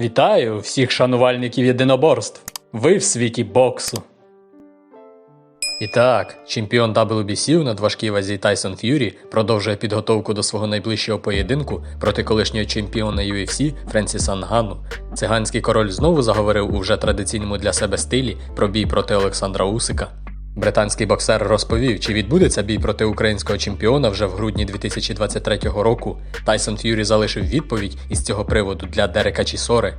Вітаю всіх шанувальників єдиноборств. Ви в світі боксу. І так, чемпіон WBC у надважкій вазі Тайсон Ф'юрі продовжує підготовку до свого найближчого поєдинку проти колишнього чемпіона UFC Френсіса Нгану. Циганський король знову заговорив у вже традиційному для себе стилі про бій проти Олександра Усика. Британський боксер розповів, чи відбудеться бій проти українського чемпіона вже в грудні 2023 року. Тайсон Ф'юрі залишив відповідь із цього приводу для Дерека Чісори.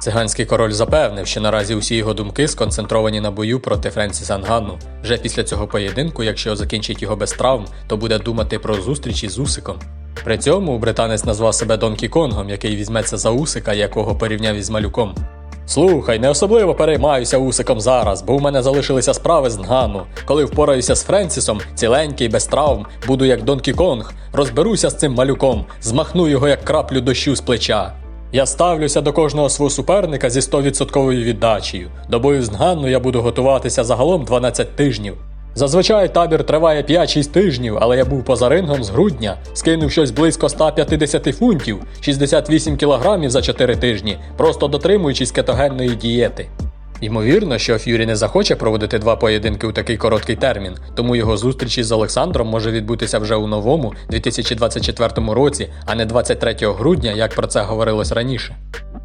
Циганський король запевнив, що наразі усі його думки сконцентровані на бою проти Френсіса Нганну. Вже після цього поєдинку, якщо закінчить його без травм, то буде думати про зустрічі з Усиком. При цьому британець назвав себе Донкі Конгом, який візьметься за Усика, якого порівняв із малюком. Слухай, не особливо переймаюся Усиком зараз, бо у мене залишилися справи з Нгану. Коли впораюся з Френсісом, ціленький, без травм, буду як Донкі Конг, розберуся з цим малюком, змахну його як краплю дощу з плеча. Я ставлюся до кожного свого суперника зі 100% віддачею. До бою з Нганну я буду готуватися загалом 12 тижнів. Зазвичай табір триває 5-6 тижнів, але я був поза рингом з грудня, скинув щось близько 150 фунтів, 68 кілограмів за 4 тижні, просто дотримуючись кетогенної дієти. Ймовірно, що Ф'юрі не захоче проводити два поєдинки у такий короткий термін, тому його зустріч із Олександром може відбутися вже у новому 2024 році, а не 23 грудня, як про це говорилось раніше.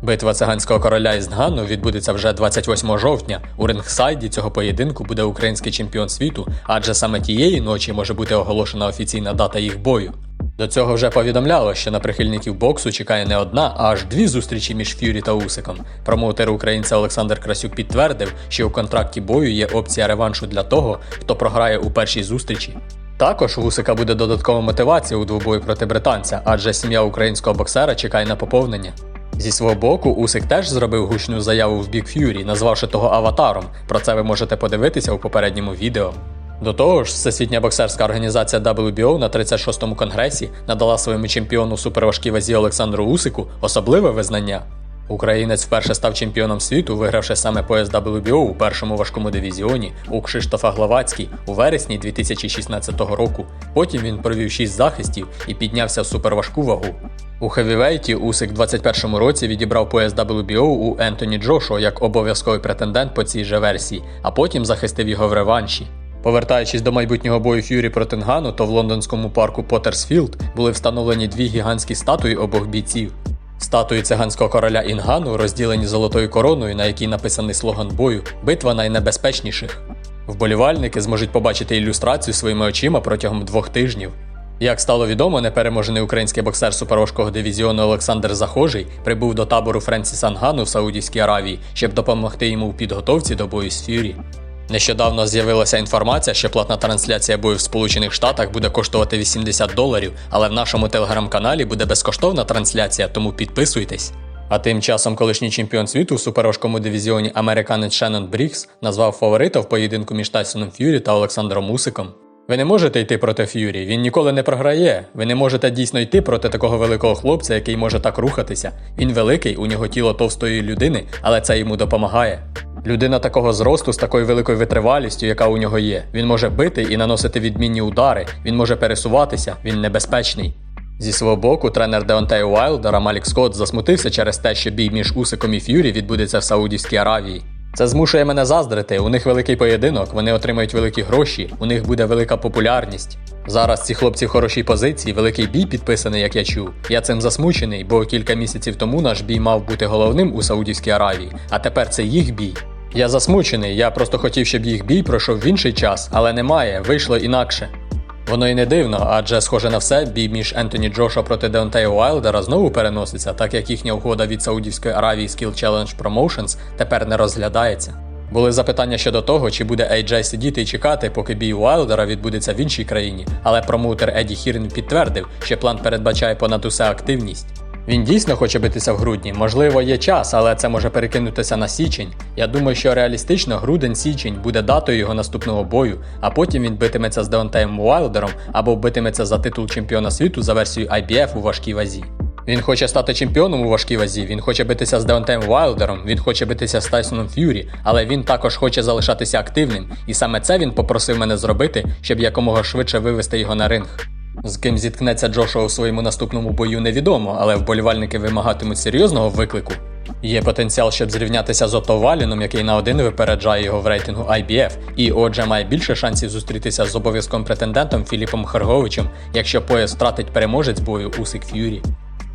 Битва циганського короля із Нгану відбудеться вже 28 жовтня. У рингсайді цього поєдинку буде український чемпіон світу, адже саме тієї ночі може бути оголошена офіційна дата їх бою. До цього вже повідомляло, що на прихильників боксу чекає не одна, а аж дві зустрічі між Ф'юрі та Усиком. Промоутер українця Олександр Красюк підтвердив, що у контракті бою є опція реваншу для того, хто програє у першій зустрічі. Також у Усика буде додаткова мотивація у двобої проти британця, адже сім'я українського боксера чекає на поповнення. Зі свого боку, Усик теж зробив гучну заяву в бік Ф'юрі, назвавши того аватаром. Про це ви можете подивитися у попередньому відео. До того ж, Всесвітня боксерська організація WBO на 36-му конгресі надала своєму чемпіону суперважкій вазі Олександру Усику особливе визнання. Українець вперше став чемпіоном світу, вигравши саме пояс WBO у першому важкому дивізіоні у Кшиштофа Гловацький у вересні 2016 року. Потім він провів 6 захистів і піднявся в суперважку вагу. У хевівейті Усик 21-му році відібрав пояс WBO у Ентоні Джошуа як обов'язковий претендент по цій же версії, а потім захистив його в реванші. Повертаючись до майбутнього бою Ф'юрі проти Нгану, то в лондонському парку Поттерсфілд були встановлені дві гігантські статуї обох бійців. Статуї циганського короля Інгану розділені золотою короною, на якій написаний слоган бою Битва найнебезпечніших. Вболівальники зможуть побачити ілюстрацію своїми очима протягом двох тижнів. Як стало відомо, непереможений український боксер суперважкого дивізіону Олександр Захожий прибув до табору Френсіса Нгану в Саудівській Аравії, щоб допомогти йому в підготовці до бою з Ф'юрі. Нещодавно з'явилася інформація, що платна трансляція бою в Сполучених Штатах буде коштувати 80 доларів, але в нашому телеграм-каналі буде безкоштовна трансляція, тому підписуйтесь. А тим часом колишній чемпіон світу у суперважкому дивізіоні американець Шеннон Брікс назвав фаворита в поєдинку між Тайсоном Ф'юрі та Олександром Усиком. Ви не можете йти проти Ф'юрі, він ніколи не програє. Ви не можете дійсно йти проти такого великого хлопця, який може так рухатися. Він великий, у нього тіло товстої людини, але це йому допомагає. Людина такого зросту з такою великою витривалістю, яка у нього є. Він може бити і наносити відмінні удари, він може пересуватися, він небезпечний. Зі свого боку, тренер Деонтея Уайлдера Малік Скотт засмутився через те, що бій між Усиком і Ф'юрі відбудеться в Саудівській Аравії. Це змушує мене заздрити. У них великий поєдинок, вони отримають великі гроші, у них буде велика популярність. Зараз ці хлопці в хорошій позиції, великий бій підписаний, як я чув. Я цим засмучений, бо кілька місяців тому наш бій мав бути головним у Саудівській Аравії, а тепер це їх бій. Я засмучений, я просто хотів, щоб їх бій пройшов в інший час, але немає, вийшло інакше. Воно й не дивно, адже схоже на все, бій між Ентоні Джоша проти Деонтея Уайлдера знову переноситься, так як їхня угода від Саудівської Аравії Skill Challenge Promotions тепер не розглядається. Були запитання щодо того, чи буде AJ сидіти і чекати, поки бій Уайлдера відбудеться в іншій країні, але промоутер Еді Хірн підтвердив, що план передбачає понад усе активність. Він дійсно хоче битися в грудні. Можливо, є час, але це може перекинутися на січень. Я думаю, що реалістично грудень-січень буде датою його наступного бою, а потім він битиметься з Деонтеєм Уайлдером або битиметься за титул чемпіона світу за версією IBF у важкій вазі. Він хоче стати чемпіоном у важкій вазі, він хоче битися з Деонтеєм Уайлдером, він хоче битися з Тайсоном Ф'юрі, але він також хоче залишатися активним, і саме це він попросив мене зробити, щоб якомога швидше вивести його на ринг. З ким зіткнеться Джошуа у своєму наступному бою невідомо, але вболівальники вимагатимуть серйозного виклику. Є потенціал, щоб зрівнятися з Отто Валіном, який на один випереджає його в рейтингу IBF, і отже має більше шансів зустрітися з обов'язковим претендентом Філіпом Харговичем, якщо пояс втратить переможець бою Усик Ф'юрі.